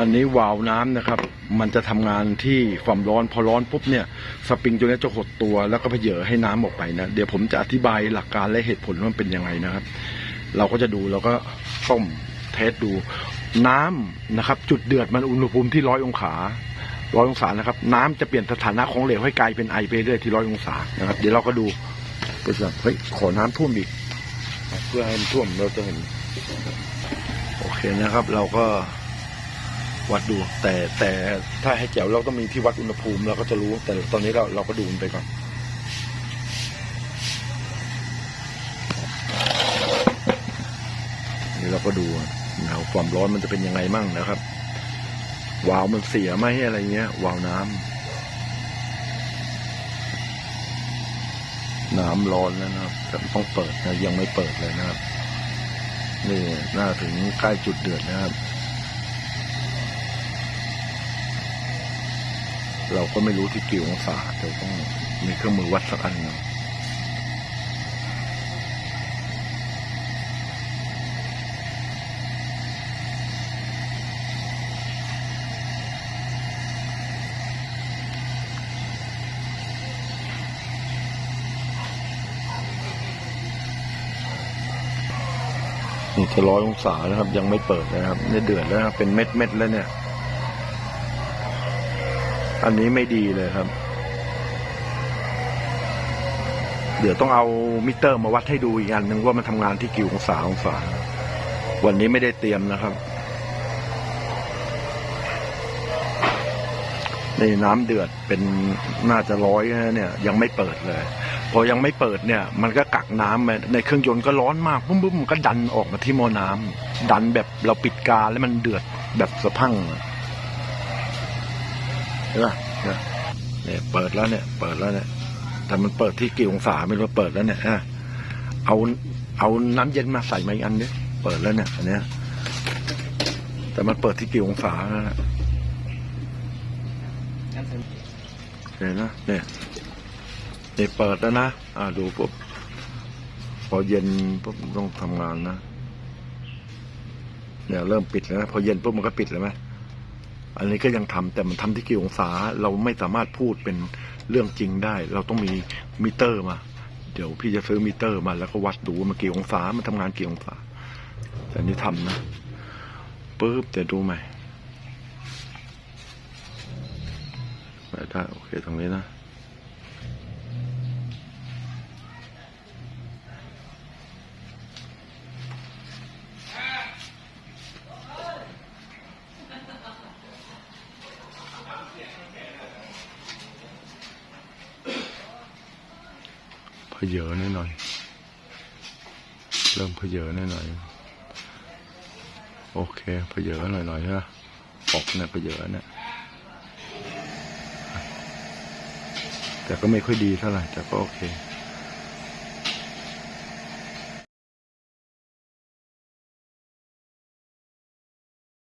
อันนี้วาล์วน้ำนะครับ มันจะทำงานที่ความร้อนพอร้อนปุ๊บเนี่ยสปริงตัวนี้จะหดตัวแล้วก็ไปเหยอะให้น้ำออกไปนะเดี๋ยวผมจะอธิบายหลักการและเหตุผลว่ามันเป็นยังไงนะครับ เราก็จะดูแล้วก็ต้มเทสดูน้ำนะครับ จุดเดือดมันอุณหภูมิที่ร้อยองศาร้อยองศานะครับ น้ำจะเปลี่ยนสถานะของเหลวให้กลายเป็นไอไปเรื่อยที่ร้อยองศานะครับ เดี๋ยวเราก็ดูไปแบบเฮ้ยขอน้ำท่วมอีก เพื่อให้มันท่วมเราจะเห็น โอเคนะครับ เราก็ วัดดู แต่แต่ถ้าให้แจ๋วเราต้องมีที่วัดอุณหภูมิเราก็จะรู้ แต่ตอนนี้เราเราก็ดูมันไปก่อนนี่เราก็ดูนวความร้อนมันจะเป็นยังไงมั่งนะครับ วาวมันเสียไหมอะไรเงี้ย วาวน้ำน้ำร้อนแล้วนะครับแต่ต้องเปิดนะยังไม่เปิดเลยนะครับนี่น่าถึงใกล้จุดเดือดนะครับ เราก็ไม่รู้ที่กี่องศาแต่ต้องมีเครื่องมือวัดสักอันหนึ่งนี่จะร้อยองศานะครับ ยังไม่เปิดนะครับเนี่ยเดือดแล้วครับเป็นเม็ดเม็ดแล้วเนี่ย อันนี้ไม่ดีเลยครับ เดี๋ยวต้องเอามิเตอร์มาวัดให้ดูอีกอันหนึ่งว่ามันทำงานที่กี่องศาองศา วันนี้ไม่ได้เตรียมนะครับในน้ำเดือดเป็นน่าจะร้อยเนี่ย ยังไม่เปิดเลย พอยังไม่เปิดเนี่ย มันก็กักน้ำมาในเครื่องยนต์ก็ร้อนมากปุ้มปุ้มมันก็ดันออกมาที่หม้อน้ำดันแบบเราปิดกาแล้วมันเดือดแบบสะพังอะ ห็นปะเนี่ยเนี่ยเปิดแล้วเนี่ย เปิดแล้วเนี่ยแต่มันเปิดที่กี่องศาไม่รู้เปิดแล้วเนี่ยอะเอาเอาน้ำเย็นมาใส่มาอีกอันนี้เปิดแล้วเนี่ยอันเนี้ยแต่มันเปิดที่กี่องศาแล้วนะเห็นนะเนี่ยนี่เปิดแล้วนะอ่าดูปุ๊บพอเย็นปุ๊บต้องทำงานนะเนี่ยเริ่มปิดแล้วนะพอเย็นปุ๊บมันก็ปิดแล้วไหม อันนี้ก็ยังทำแต่มันทำที่กี่องศาเราไม่สามารถพูดเป็นเรื่องจริงได้ เราต้องมีมิเตอร์มา เดี๋ยวพี่จะซื้อมิเตอร์มาแล้วก็วัดดูว่ามันกี่องศามันทำงานกี่องศาแต่นี้ทำนะปุ๊บเดี๋ยวดูใหม่ได้โอเคตรงนี้นะ เพเยอะหน่อยหน่อยเริ่มเพเยอะหน่อยหน่อยโอเคเพเยอะหน่อยหน่อยๆนะออกเนี่ยเพเยอะเนี่ยแต่ก็ไม่ค่อยดีเท่าไหร่แต่ก็โอเค